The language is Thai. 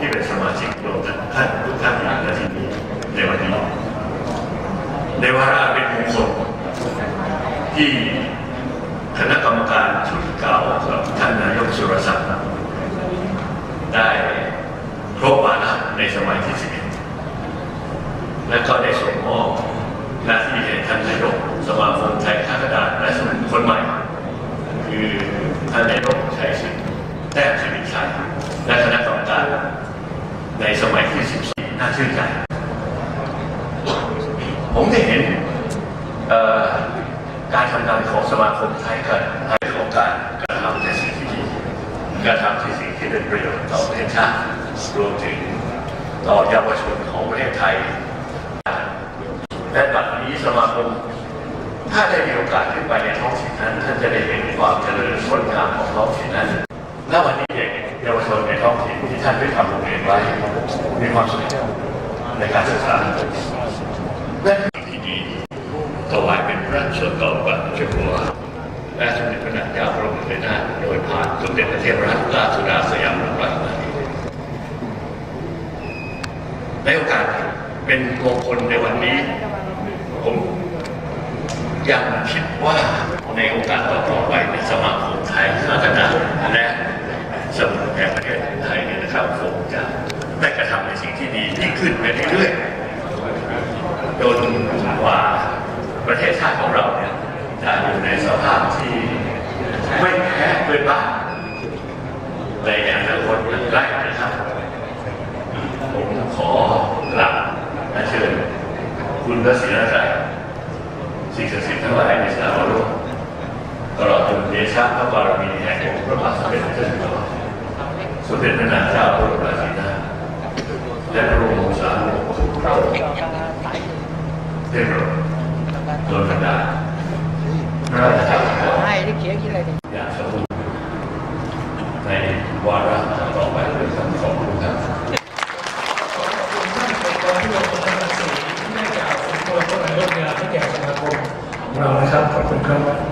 ที่เป็นสมาชิกรวมทั้งท่านทุกท่านอยู่ณที่นี้ในวันนี้ ในวาระเป็นมงคลที่คณะกรรมการชุดเก่ากับท่านนายกสุรศักดิ์ได้ครบวาระในสมัยที่11และก็ได้ส่งมอบหน้าที่ให้ท่านนายกสมาคมไทยข้ากระดาษและสมุนคนใหม่ คือท่านนายกชัยสิทธิ์แต้มสิริชัยและคณะกรรมการ ในสมัยที่ 14 น่าชื่นใจ ผมได้เห็นการทำงานของสมาคมไทยกันไทยของการกระทำในสิ่งที่ดีกระทำในสิ่งที่เป็นประโยชน์ต่อประเทศชาติรวมถึงต่อเยาวชนของประเทศไทย และบัดนี้สมาคม ถ้าได้มีโอกาสขึ้นไปในท้องถิ่นนั้นท่านจะได้เห็นความเจริญงดงามของท้องถิ่นนั้น และวันนี้เด็กเยาวชนในท้องถิ่น ที่ท่านได้ทำโรงไว้มีความสุขในการศึกษาและที่ดีถวายเป็นพระส่วนต่อพระเจ้าหัวและสมเด็จพระนางเจ้าพระบรมราชโดยผ่านสมเด็จพระเทพรัตนราชสุดาสยามรมราชกาในโอกาสเป็นมงคลในวันนี้ ผมยังคิดว่า ที่ดียิ่งขึ้นไปเรื่อยๆจนกว่าประเทศชาติของเราเนี่ยจะอยู่ในสภาพที่ไม่แพ้เพื่อนบ้านในอนาคตอันใกล้นะครับผมขอกราบและเชิญคุณพระศรีรัตน์สิ่งศักดิ์สิทธิ์ทั้งหลายในสนามโลกตลอดจนเดชะพระบารมีแห่งองค์พระบาทสมเด็จพระเจ้าอยู่หัวสมเด็จพระนางเจ้าพระบรมราชิน และพระบรมวงศานุวงศ์ทุกพระองค์ได้โปรดโดนบันดาพระราชทานพรให้ที่เขียนกี่อะไรดิอย่างสมบูรณ์ในวาระต่อไปด้วยคำขอบคุณครับขอบคุณท่านเอกกรที่ลงทุนทางภาษีที่ได้กล่าวสมครเท่าไหร่ร่วมงานให้แก่สมาคมของเรานะครับขอบคุณครับ